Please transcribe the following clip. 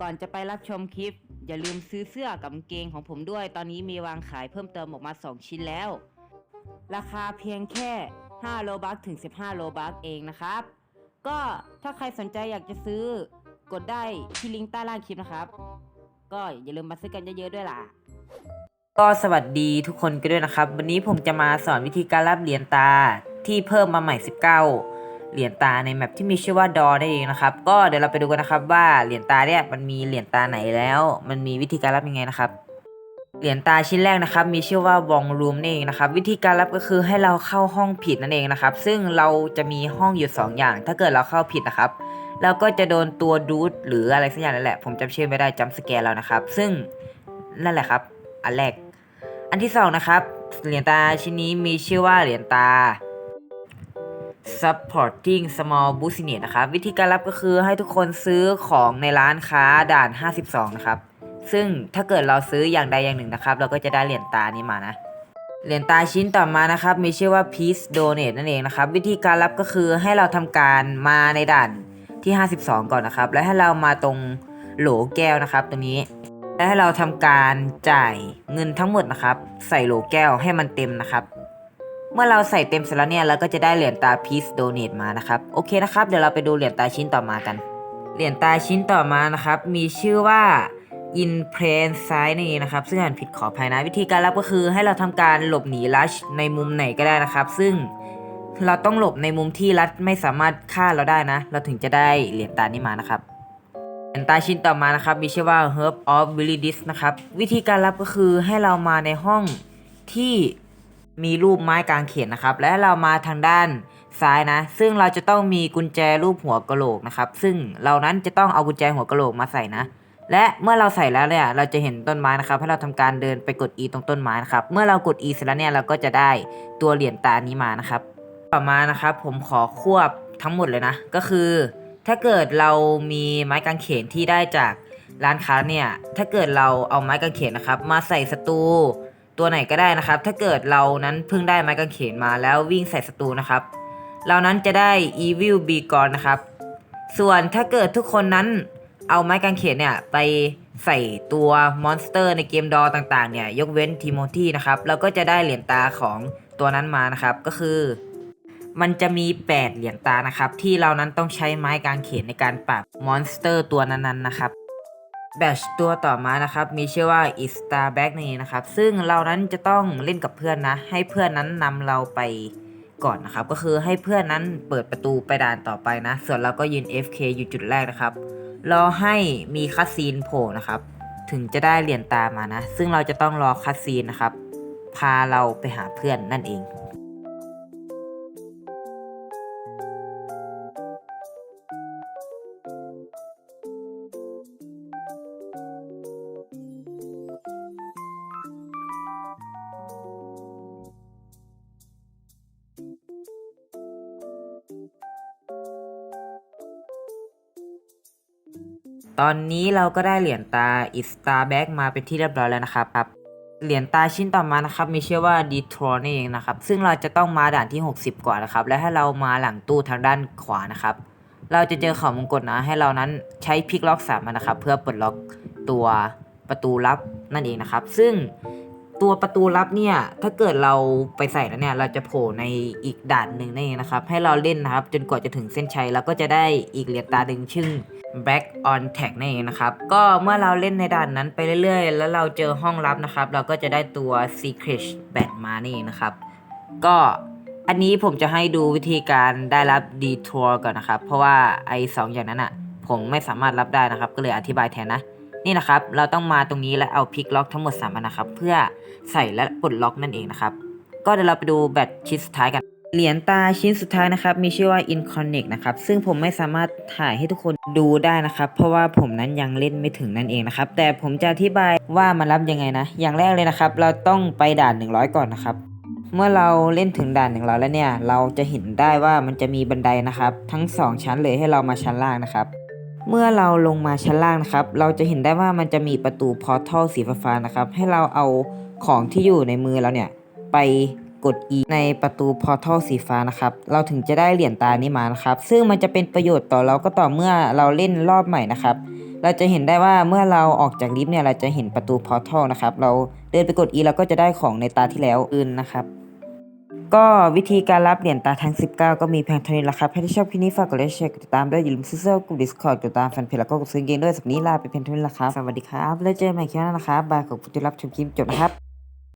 ก่อนจะไปรับชมคลิป อย่าลืมซื้อเสื้อกับเกงของผมด้วย ตอนนี้มีวางขายเพิ่มเติมออกมา 2 ชิ้นแล้ว ราคาเพียงแค่ 5 โลบัคถึง 15 โลบัคเองนะครับ ก็ถ้าใครสนใจอยากจะซื้อกดได้ที่ลิงก์ใต้ล่างคลิปนะครับ ก็อย่าลืมมาซื้อกันเยอะๆด้วยล่ะ ก็สวัสดีทุกคนกันด้วยนะครับ วันนี้ผมจะมาสอนวิธีการรับเหรียญตาที่เพิ่มมาใหม่ 19 เหรียญตาในแมปที่มีชื่อว่าดอนั่นเองนะครับ ก็เดี๋ยวเราไปดูกันนะครับว่าเหรียญตาเนี่ยมันมีเหรียญตาไหนแล้ว มันมีวิธีการรับยังไงนะครับเหรียญตาชิ้นแรกนะครับ มีชื่อว่าวองรูมนั่นเองนะครับ วิธีการรับก็คือให้เราเข้าห้องผิดนั่นเองนะครับ ซึ่งเราจะมีห้องอยู่ 2 อย่าง ถ้าเกิดเราเข้าผิดนะครับเราก็จะโดนตัวดูดหรืออะไรสักอย่างนั่นแหละ ผมจำชื่อไม่ได้จำสแกนแล้วนะครับ ซึ่งนั่นแหละครับ อันแรก อันที่สองนะครับเหรียญตาชิ้นนี้มีชื่อว่าเหรียญตา supporting small business นะครับวิธีการรับก็คือให้ทุกคนซื้อของในร้านค้าด่าน 52 นะครับ ซึ่งถ้าเกิดเราซื้ออย่างใดอย่างหนึ่งนะครับ เราก็จะได้เหรียญตานี้มานะเหรียญตาชิ้นต่อมานะครับ มีชื่อว่า peace donate นั่นเองนะครับ วิธีการรับก็คือให้เราทำการมาในด่านที่ 52 ก่อนนะครับ และให้เรามาตรงโหลแก้วนะครับตรงนี้และให้เราทำการจ่ายเงินทั้งหมดนะครับ ใส่โหลแก้วให้มันเต็มนะครับ เมื่อเราใส่เต็มเสร็จแล้วเนี่ยเราก็จะได้เหรียญตา Peace Donate มานะครับ โอเคนะครับ เดี๋ยวเราไปดูเหรียญตาชิ้นต่อมากัน เหรียญตาชิ้นต่อมานะครับ มีชื่อว่า In Plain Sight นี่นะครับ ซึ่งอ่านผิดขออภัยนะ วิธีการรับก็คือให้เราทำการหลบหนีลัชในมุมไหนก็ได้นะครับ ซึ่งเราต้องหลบในมุมที่รัดไม่สามารถฆ่าเราได้นะ เราถึงจะได้เหรียญตานี้มานะครับ เหรียญตาชิ้นต่อมานะครับมีชื่อว่า Herb of w i l l i d i s นะครับ วิธีการรับก็คือให้เรามาในห้องที่ มีรูปไม้กางเขนนะครับ และเรามาทางด้านซ้ายนะ ซึ่งเราจะต้องมีกุญแจรูปหัวกะโหลกนะครับ ซึ่งเรานั้นจะต้องเอากุญแจหัวกะโหลกมาใส่นะ และเมื่อเราใส่แล้วเนี่ย เราจะเห็นต้นไม้นะครับ ให้เราทำการเดินไปกด E ตรงต้นไม้นะครับ เมื่อเรากด E เสร็จแล้วเนี่ย เราก็จะได้ตัวเหรียญตานี้มานะครับ ต่อมานะครับ ผมขอควบทั้งหมดเลยนะ ก็คือ ถ้าเกิดเรามีไม้กางเขนที่ได้จากร้านค้าเนี่ย ถ้าเกิดเราเอาไม้กางเขนนะครับ มาใส่ศัตรู ตัวไหนก็ได้นะครับ ถ้าเกิดเรานั้นเพิ่งได้ไม้กางเขนมาแล้ววิ่งใส่ศัตรูนะครับ เรานั้นจะได้ Evil b e g o n นะครับ ส่วนถ้าเกิดทุกคนนั้นเอาไม้กางเขนเนี่ยไปใส่ตัวมอนสเตอร์ในเกมดอต่างๆเนี่ยยกเว้นทิโมธีนะครับเราก็จะได้เหรียญตาของตัวนั้นมานะครับก็คือ มันจะมี 8 เหรียญตานะครับที่เรานั้นต้องใช้ไม้กางเขนในการปราบมอนสเตอร์ตัวนั้นๆนะครับ แบชตัวต่อมานะครับ มีชื่อว่า i s t a r b a c k นี่นะครับ ซึ่งเรานั้นจะต้องเล่นกับเพื่อนนะ ให้เพื่อนนั้นนำเราไปก่อนนะครับ ก็คือให้เพื่อนนั้นเปิดประตูไปด่านต่อไปนะ ส่วนเราก็ยืน FK อยู่จุดแรกนะครับ รอให้มีคัสซีนโผล่นะครับ ถึงจะได้เหรียญตามานะ ซึ่งเราจะต้องรอคัสซีนนะครับ พาเราไปหาเพื่อนนั่นเอง ตอนนี้เราก็ได้เหรียญตา i s t a r b a c k มาเป็นที่เรียบร้อยแล้วนะครับครับเหรียญตาชิ้นต่อมานะครับมีชื่อว่า d e t r o n นี่เองนะครับซึ่งเราจะต้องมาด่านที่ 60 ก่อนนะครับ และให้เรามาหลังตู้ทางด้านขวานะครับ เราจะเจอเขามงกฎนะให้เรานั้นใช้พลิกล็อกสามนะครับ เพื่อปลดล็อกตัวประตูลับนั่นเองนะครับ ซึ่งตัวประตูลับเนี่ยถ้าเกิดเราไปใส่แล้วเนี่ยเราจะโผล่ในอีกด่านหนึ่งนั่นเองนะครับ ให้เราเล่นนะครับ จนกว่าจะถึงเส้นชัยแล้วก็จะได้อีกเหรียญตาหนึ่งชื่อ back on tag นั่นเองนะครับ ก็เมื่อเราเล่นในด่านนั้นไปเรื่อยๆ แล้วเราเจอห้องลับนะครับ เราก็จะได้ตัว secret bat มานี่นะครับ ก็อันนี้ผมจะให้ดูวิธีการได้รับ detour ก่อนนะครับ เพราะว่าไอ้สองอย่างนั้นอะ่ะ ผมไม่สามารถรับได้นะครับ ก็เลยอธิบายแทนนะ นี่นะครับ เราต้องมาตรงนี้และเอาพิกล็อกทั้งหมด3อันนะครับ เพื่อใส่และปลดล็อกนั่นเองนะครับ ก็เดี๋ยวเราไปดูแบตชิ้นสุดท้ายกัน เหรียญตาชิ้นสุดท้ายนะครับมีชื่อว่า Inconnect นะครับซึ่งผมไม่สามารถถ่ายให้ทุกคนดูได้นะครับ เพราะว่าผมนั้นยังเล่นไม่ถึงนั่นเองนะครับ แต่ผมจะอธิบายว่ามันรับยังไงนะ อย่างแรกเลยนะครับ เราต้องไปด่าน 100 ก่อนนะครับ เมื่อเราเล่นถึงด่าน100แล้วเนี่ย เราจะเห็นได้ว่ามันจะมีบันไดนะครับ ทั้ง 2 ชั้นเลยให้เรามาชั้นล่างนะครับเมื่อเราลงมาชั้นล่างนะครับ เราจะเห็นได้ว่ามันจะมีประตูพอร์ทัลสีฟ้าๆนะครับ ให้เราเอาของที่อยู่ในมือเราเนี่ยไป กด E ในประตูพอร์ทัลสีฟ้านะครับ เราถึงจะได้เหรียญตานี้มานะครับ ซึ่งมันจะเป็นประโยชน์ต่อเราก็ต่อเมื่อเราเล่นรอบใหม่นะครับ เราจะเห็นได้ว่าเมื่อเราออกจากลิฟต์เนี่ยเราจะเห็นประตูพอร์ทัลนะครับ เราเดินไปกด E เราก็จะได้ของในตาที่แล้วอื่นนะครับก็วิธีการรับเหรียญตาทั้ง 19 ก็มีเพียงเท่านี้แหละครับถ้าที่ชอบคลิปนี้ฝากกดไลค์แชร์กดติดตามด้วยอย่าลืมซื้อเสื้อกลุ่ม Discord กดติดตามแฟนเพจแล้วก็กดซื้อเกมด้วยสำหรับวันนี้ลาไปเพียงเท่านี้แหละครับ สวัสดีครับ แล้วเจอกันใหม่คลิปหน้านะครับบายขอบคุณที่รับชมคลิปจบนะครับ